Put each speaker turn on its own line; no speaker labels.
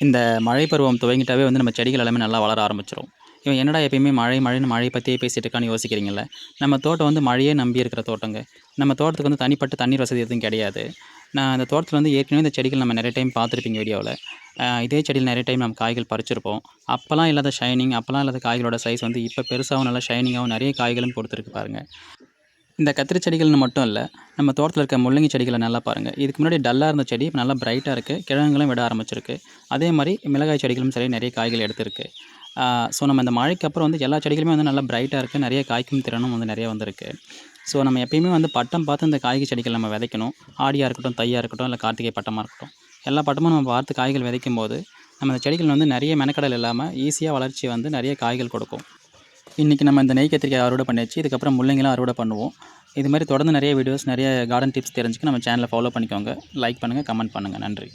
இந்த மழை பருவம் துவங்கிட்டாவே வந்து நம்ம செடிகள் எல்லாமே நல்லா வளர ஆரம்பிச்சிடும் இவன் என்னடா எப்பயுமே மழை மழைன்னு மழையை பற்றியே பேசிகிட்டு இருக்கான்னு யோசிக்கிறீங்கள நம்ம தோட்டம் வந்து மழையே நம்பி இருக்கிற தோட்டங்க. நம்ம தோட்டத்துக்கு வந்து தனிப்பட்ட தண்ணீர் வசதி எதுவும் கிடையாது. நான் அந்த தோட்டத்தில் வந்து ஏற்கனவே இந்த செடிகள் நம்ம நிறைய டைம் பார்த்துருப்பீங்க வீடியோவில். இதே செடியில் நிறைய டைம் நம்ம காய்கள் பறிச்சிருப்போம். அப்போல்லாம் இல்லாத ஷைனிங் அப்போல்லாம் இல்லாத காய்களோட சைஸ் வந்து இப்போ பெருசாகவும் நல்லா ஷைனிங்காகவும் நிறைய காய்களும் கொடுத்துருக்கு பாருங்கள் இந்த கத்திரி செடிகள்னு மட்டும் இல்லை நம்ம தோட்டத்தில் இருக்க முள்ளங்கி செடிகளை நல்லா பாருங்கள் இதுக்கு முன்னாடி டல்லாக இருந்த செடி இப்போ நல்லா பிரைட்டாக இருக்குது கிழங்குகளும் விட ஆரம்பிச்சிருக்கு. அதே மாதிரி மிளகாய் செடிகளும் சரி நிறைய காய்கள் எடுத்திருக்கு. ஸோ நம்ம இந்த மழைக்கு அப்புறம் வந்து எல்லா செடிகளுமே வந்து நல்லா பிரைட்டாக இருக்குது நிறைய காய்க்கும் திறனும் வந்து நிறைய வந்திருக்கு. ஸோ நம்ம எப்பயுமே வந்து பட்டம் பார்த்து இந்த காய்கறி செடிகள் நம்ம விதைக்கணும். ஆடியாக இருக்கட்டும் தையாக இருக்கட்டும் இல்லை கார்த்திகை பட்டமாக இருக்கட்டும். எல்லா பட்டமும் நம்ம பார்த்து காய்கள் விதைக்கும் போது நம்ம இந்த செடிகள் வந்து நிறைய மெனக்கடல் இல்லாமல் ஈஸியாக வளர்ச்சி வந்து நிறைய காய்கள் கொடுக்கும். இன்றைக்கி நம்ம இந்த நெய் கத்திரிக்காய் அறுவடை பண்ணியாச்சு. இதுக்கப்புறம் முள்ளங்கிலாம் அறுவடை பண்ணுவோம். இது மாதிரி தொடர்ந்து நிறைய வீடியோஸ் நிறைய கார்டன் டிப்ஸ் தெரிஞ்சுக்க நம்ம சேனலை ஃபாலோ பண்ணிக்கோங்க. லைக் பண்ணுங்கள் கமெண்ட் பண்ணுங்கள் நன்றி.